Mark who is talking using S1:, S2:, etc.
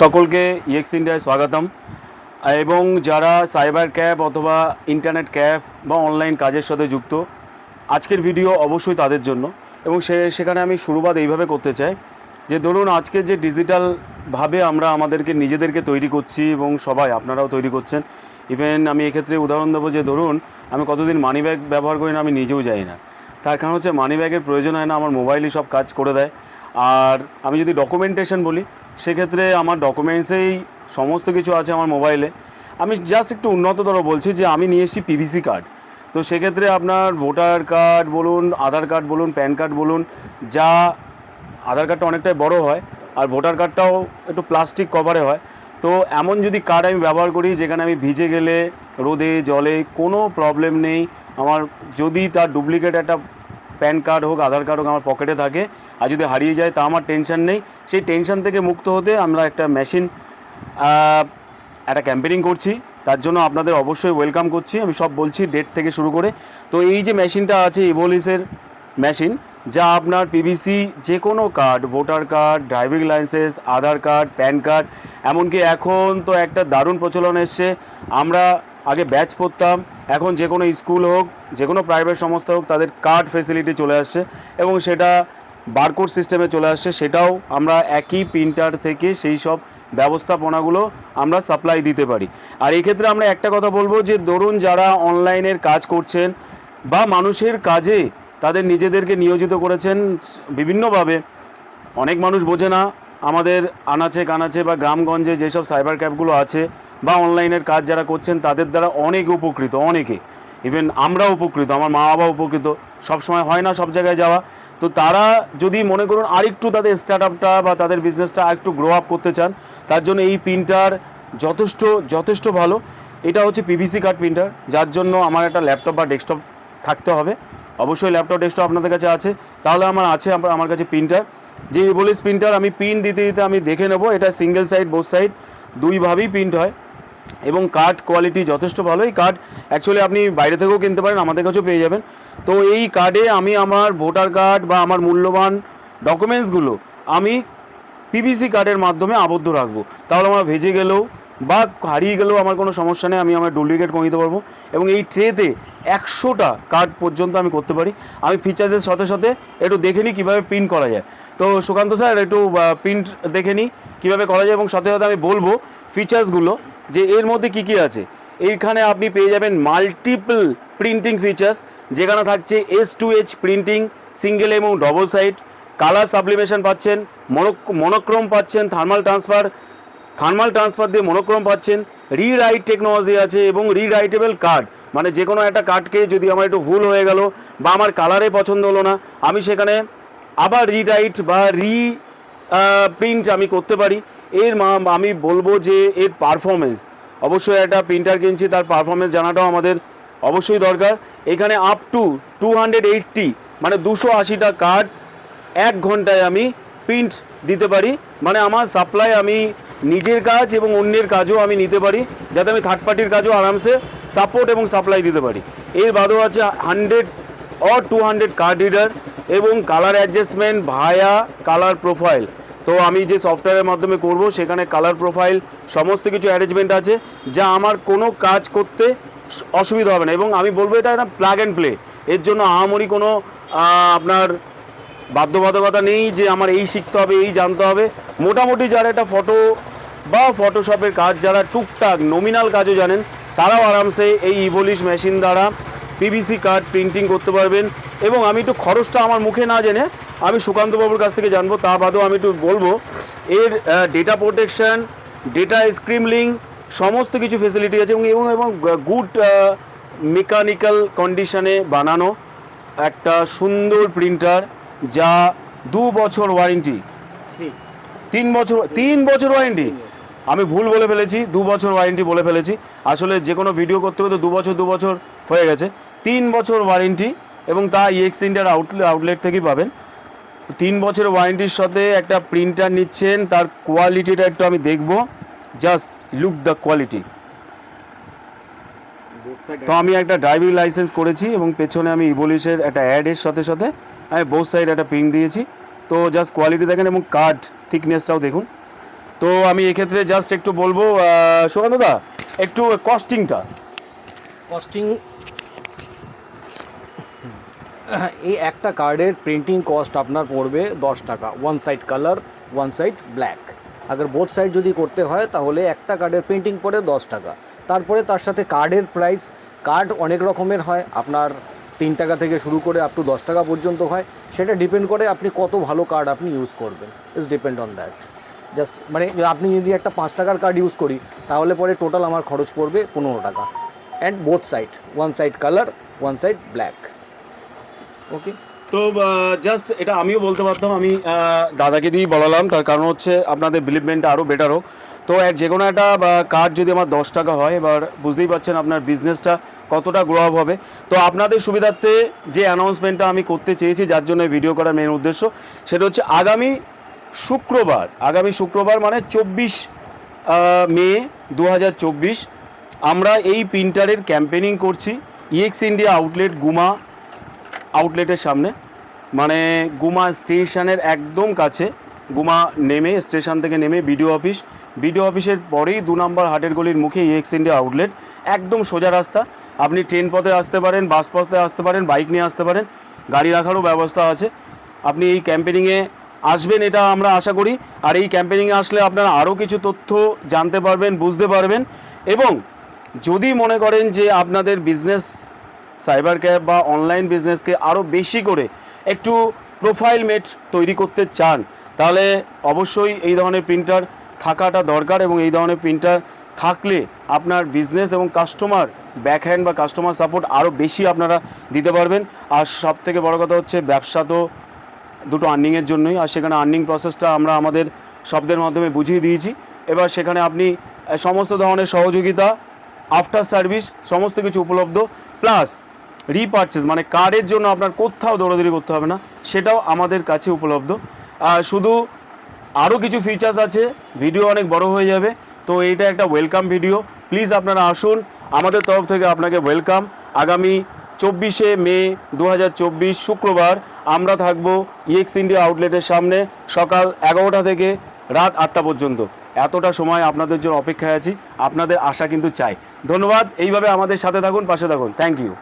S1: সকলকে ইএক্স ইন্ডিয়ায় স্বাগতম। এবং যারা সাইবার ক্যাব অথবা ইন্টারনেট ক্যাব বা অনলাইন কাজের সাথে যুক্ত, আজকের ভিডিও অবশ্যই তাদের জন্য। এবং সে, সেখানে আমি শুরুবাদ এইভাবে করতে চাই যে, ধরুন আজকে যে ডিজিটালভাবে আমরা আমাদেরকে নিজেদেরকে তৈরি করছি এবং সবাই আপনারাও তৈরি করছেন। ইভেন আমি এক্ষেত্রে উদাহরণ দেবো যে, ধরুন আমি কতদিন মানি ব্যাগ ব্যবহার করি না আমি নিজেও যাই না। তার কারণ হচ্ছে মানি ব্যাগের প্রয়োজন হয় না, আমার মোবাইলই সব কাজ করে দেয়। আর আমি যদি ডকুমেন্টেশন বলি, সেক্ষেত্রে আমার ডকুমেন্টসেই সমস্ত কিছু আছে আমার মোবাইলে আমি জাস্ট একটু উন্নততর বলছি যে, আমি নিয়ে এসেছি পিভিসি কার্ড তো সেক্ষেত্রে আপনার ভোটার কার্ড বলুন আধার কার্ড বলুন প্যান কার্ড বলুন, যা আধার কার্ডটা অনেকটাই বড় হয়, আর ভোটার কার্ডটাও একটু প্লাস্টিক কভারে হয়। তো এমন যদি কার্ড আমি ব্যবহার করি, যেখানে আমি ভিজে গেলে, রোদে, জলে কোনো প্রবলেম নেই। আমার যদি তার ডুপ্লিকেট একটা প্যান কার্ড হোক, আধার কার্ড হোক আমার পকেটে থাকে। আর যদি হারিয়ে যায়, তা আমার টেনশন নেই। সেই টেনশন থেকে মুক্ত হতে আমরা একটা মেশিন একটা ক্যাম্পেনিং করছি। তার জন্য আপনাদের অবশ্যই ওয়েলকাম করছি। আমি সব বলছি ডেট থেকে শুরু করে। তো এই যে মেশিনটা আছে, ইভোলিসের মেশিন, যা আপনার পিভিসি যে কোনো card, voter card, driving licence, Aadhaar card, PAN card, এমনকি এখন তো একটা দারুণ প্রচলন এসছে। আমরা আগে ব্যাচ পড়তাম, এখন যে কোনো স্কুল হোক, যে কোনো প্রাইভেট সংস্থা হোক, তাদের কার্ড ফেসিলিটি চলে আসছে এবং সেটা বারকোড সিস্টেমে চলে আসছে। সেটাও আমরা একই প্রিন্টার থেকে সেই সব ব্যবস্থাপনাগুলো আমরা সাপ্লাই দিতে পারি। আর এই ক্ষেত্রে আমরা একটা কথা বলব যে, ধরুন যারা অনলাইনের কাজ করছেন বা মানুষের কাজে তাদের নিজেদেরকে নিয়োজিত করেছেন বিভিন্নভাবে। অনেক মানুষ বোঝে না আমাদের আনাচে কানাচে বা গ্রামগঞ্জে যেসব সাইবার ক্যাবগুলো আছে বা অনলাইনের কাজ যারা করছেন, তাদের দ্বারা অনেক উপকৃত, অনেকে। ইভেন আমরা উপকৃত, আমার মা বাবা উপকৃত। সব সময় হয় না সব জায়গায় যাওয়া। তো তারা যদি মনে করুন আরেকটু তাদের স্টার্ট আপটা বা তাদের বিজনেসটা আরেকটু গ্রো আপ করতে চান, তার জন্য এই প্রিন্টার যথেষ্ট যথেষ্ট ভালো। এটা হচ্ছে পিভিসি কার্ড প্রিন্টার যার জন্য আমার একটা ল্যাপটপ বা ডেস্কটপ থাকতে হবে। অবশ্যই ল্যাপটপ ডেস্কটপ আপনাদের কাছে আছে। তাহলে আমার আছে আমার- কাছে প্রিন্টার যে বলিস প্রিন্টার আমি প্রিন্ট দিতে দিতে আমি দেখে নেব। এটা সিঙ্গেল সাইড বোথ সাইড দুইভাবেই প্রিন্ট হয়। এবং কার্ড কোয়ালিটি যথেষ্ট ভালো। এই কার্ড অ্যাকচুয়ালি আপনি বাইরে থেকেও কিনতে পারেন, আমাদের কাছেও পেয়ে যাবেন। তো এই কার্ডে আমি আমার ভোটার কার্ড বা আমার মূল্যবান ডকুমেন্টসগুলো আমি পিভিসি কার্ডের মাধ্যমে আবদ্ধ রাখব। তাহলে আমার ভেজে গেলেও বা হারিয়ে গেলেও আমার কোনো সমস্যা নেই, আমি আমার ডুপ্লিকেট করে নিতে পারব। এবং এই ট্রেতে একশোটা কার্ড পর্যন্ত আমি করতে পারি। আমি ফিচার্সের সাথে সাথে একটু দেখে নিই কীভাবে প্রিন্ট করা যায়। তো সুকান্ত স্যার, একটু প্রিন্ট দেখে নিই কীভাবে করা যায় এবং সাথে সাথে আমি বলব ফিচার্সগুলো যে এর মধ্যে কী কী আছে? এইখানে আপনি পেয়ে যাবেন মাল্টিপল প্রিন্টিং ফিচার্স যেখানে থাকছে S two H printing single এবং ডবল সাইড কালার সাবলিমেশন পাচ্ছেন মনোক্রোম পাচ্ছেন থার্মাল ট্রান্সফার থার্মাল ট্রান্সফার দিয়ে মনোক্রোম পাচ্ছেন রিরাইট টেকনোলজি আছে এবং রিরাইটেবল কার্ড মানে যে কোনো একটা কার্ডকে যদি আমার একটু ভুল হয়ে গেল বা আমার কালারে পছন্দ হলো না, আমি সেখানে আবার রিরাইট বা রি প্রিন্ট আমি করতে পারি। এর আমি বলব যে এর পারফরমেন্স অবশ্যই একটা প্রিন্টার কিনছি, তার পারফরমেন্স জানাটাও আমাদের অবশ্যই দরকার। এখানে up to two hundred eighty মানে দুশো আশিটা কার্ড এক ঘন্টায় আমি প্রিন্ট দিতে পারি। মানে আমার সাপ্লাই আমি নিজের কাজ এবং অন্যের কাজও আমি নিতে পারি, যাতে আমি থার্ড পার্টির কাজও আরামসে সাপোর্ট এবং সাপ্লাই দিতে পারি। এর বাদেও আছে hundred or two hundred card reader এবং colour adjustment via colour profile তো আমি যে সফটওয়্যারের মাধ্যমে করব, সেখানে কালার প্রোফাইল সমস্ত কিছু অ্যারেঞ্জমেন্ট আছে, যা আমার কোনো কাজ করতে অসুবিধা হবে না। এবং আমি বলব এটা একটা প্লাগ অ্যান্ড প্লে এর জন্য আহামরি কোনো আপনার বাধ্যবাধকতা নেই যে আমার এই শিখতে হবে, এই জানতে হবে। মোটামুটি যারা একটা ফটো বা ফটোশপের কাজ, যারা টুকটাক নমিনাল কাজও জানেন, তারাও আরামসে এই ইভোলিশ মেশিন দ্বারা পিভিসি কার্ড প্রিন্টিং করতে পারবেন। এবং আমি একটু খরচটা আমার মুখে না জেনে আমি সুকান্তবাবুর কাছ থেকে জানব তা বাদেও আমি একটু বলব। এর ডেটা প্রোটেকশন ডেটা স্ক্রিমলিং সমস্ত কিছু ফেসিলিটি আছে এবং এবং এবং গুড মেকানিক্যাল কন্ডিশনে বানানো একটা সুন্দর প্রিন্টার যা দু বছর ওয়ারেন্টি তিন বছর তিন বছর ওয়ারেন্টি আমি ভুল বলে ফেলেছি দু বছর ওয়ারেন্টি বলে ফেলেছি। আসলে যে কোনো ভিডিও করতে হতে দু বছর দু বছর হয়ে গেছে। তিন বছর ওয়ারেন্টি এবং তা ইএক্স ইন্ডিয়ার আউটলেট আউটলেট থেকেই পাবেন। তিন বছরের ওয়ারেন্টির সাথে একটা প্রিন্টার নিচ্ছেন, তার কোয়ালিটিটা একটু আমি দেখব। জাস্ট লুক দ্য কোয়ালিটি তো আমি একটা ড্রাইভিং লাইসেন্স করেছি এবং পেছনে আমি ইভোলিশের একটা অ্যাডের সাথে সাথে আমি বোথ সাইড একটা প্রিন্ট দিয়েছি। তো জাস্ট কোয়ালিটি দেখেন এবং কার্ড থিকনেসটাও দেখুন। তো আমি এক্ষেত্রে জাস্ট একটু বলব সুকান্তদা একটু কস্টিংটা
S2: কস্টিং এই একটা কার্ডের প্রিন্টিং কস্ট আপনার পড়বে দশ টাকা। One side colour one side black আগে বোথ সাইড যদি করতে হয়, তাহলে একটা কার্ডের প্রিন্টিং পড়ে দশ টাকা। তারপরে তার সাথে কার্ডের প্রাইস কার্ড অনেক রকমের হয়। আপনার তিন টাকা থেকে শুরু করে আপ টু দশ টাকা পর্যন্ত হয়। সেটা ডিপেন্ড করে আপনি কত ভালো কার্ড আপনি ইউজ করবেন। It's depend on that just মানে আপনি যদি একটা পাঁচ টাকার কার্ড ইউজ করি, তাহলে পরে টোটাল আমার খরচ পড়বে পনেরো টাকা। And both side one side colour one side black okay
S1: তো জাস্ট এটা আমিও বলতে পারতাম, আমি দাদাকে দিয়েই বলালাম, তার কারণ হচ্ছে আপনাদের বিলিভমেন্টটা আরও বেটার হোক। তো এক যে কোনো একটা কার্ড যদি আমার দশ টাকা হয়, এবার বুঝতেই পারছেন আপনার বিজনেসটা কতটা গ্রো আপ হবে। তো, আপনাদের সুবিধার্থে যে অ্যানাউন্সমেন্টটা আমি করতে চেয়েছি, যার জন্য ভিডিও করার মেন উদ্দেশ্য, সেটা হচ্ছে আগামী শুক্রবার আগামী শুক্রবার মানে চব্বিশ মে দু হাজার চব্বিশ, আমরা এই প্রিন্টারের ক্যাম্পেনিং করছি ইএক্স ইন্ডিয়া আউটলেট গুমা আউটলেটের সামনে। মানে গুমা স্টেশনের একদম কাছে, গুমা নেমে, স্টেশন থেকে নেমে বিডিও অফিস। বিডিও অফিসের পরেই দু নম্বর হাটের গলির মুখে এক্স ইন্ডিয়া আউটলেট একদম সোজা রাস্তা। আপনি ট্রেন পথে আসতে পারেন, বাস পথে আসতে পারেন, বাইক নিয়ে আসতে পারেন, গাড়ি রাখারও ব্যবস্থা আছে। আপনি এই ক্যাম্পেনিংয়ে আসবেন, এটা আমরা আশা করি। আর এই ক্যাম্পেনিংয়ে আসলে আপনারা আরও কিছু তথ্য জানতে পারবেন, বুঝতে পারবেন। এবং যদি মনে করেন যে আপনাদের বিজনেস সাইবার ক্যাব বা অনলাইন বিজনেসকে আরও বেশি করে একটু প্রোফাইল মেট তৈরি করতে চান, তাহলে অবশ্যই এই ধরনের প্রিন্টার থাকাটা দরকার এবং এই ধরনের প্রিন্টার থাকলে আপনার বিজনেস এবং কাস্টমার ব্যাকহ্যান্ড বা কাস্টমার সাপোর্ট আরও বেশি আপনারা দিতে পারবেন। আর সব থেকে বড় কথা হচ্ছে ব্যবসা তো দুটো আর্নিংয়ের জন্যই, আর সেখানে আর্নিং প্রসেসটা আমরা আমাদের শব্দের মাধ্যমে বুঝিয়ে দিয়েছি। এবার সেখানে আপনি সমস্ত ধরনের সহযোগিতা আফটার সার্ভিস সমস্ত কিছু উপলব্ধ প্লাস রিপারচেস মানে কার্ডের জন্য আপনার কোথাও দৌড়াদৌড়ি করতে হবে না, সেটাও আমাদের কাছে উপলব্ধ। শুধু আরও কিছু ফিচার্স আছে ভিডিও অনেক বড় হয়ে যাবে, তো এইটা একটা ওয়েলকাম ভিডিও প্লিজ আপনারা আসুন, আমাদের তরফ থেকে আপনাকে ওয়েলকাম আগামী চব্বিশে মে দু হাজার চব্বিশ শুক্রবার আমরা থাকব ইএক্স ইন্ডিয়া আউটলেটের সামনে সকাল এগারোটা থেকে রাত আটটা পর্যন্ত। এতটা সময় আপনাদের জন্য অপেক্ষায় আছি, আপনাদের আশা কিন্তু চাই। ধন্যবাদ, এইভাবে আমাদের সাথে থাকুন, পাশে থাকুন। Thank you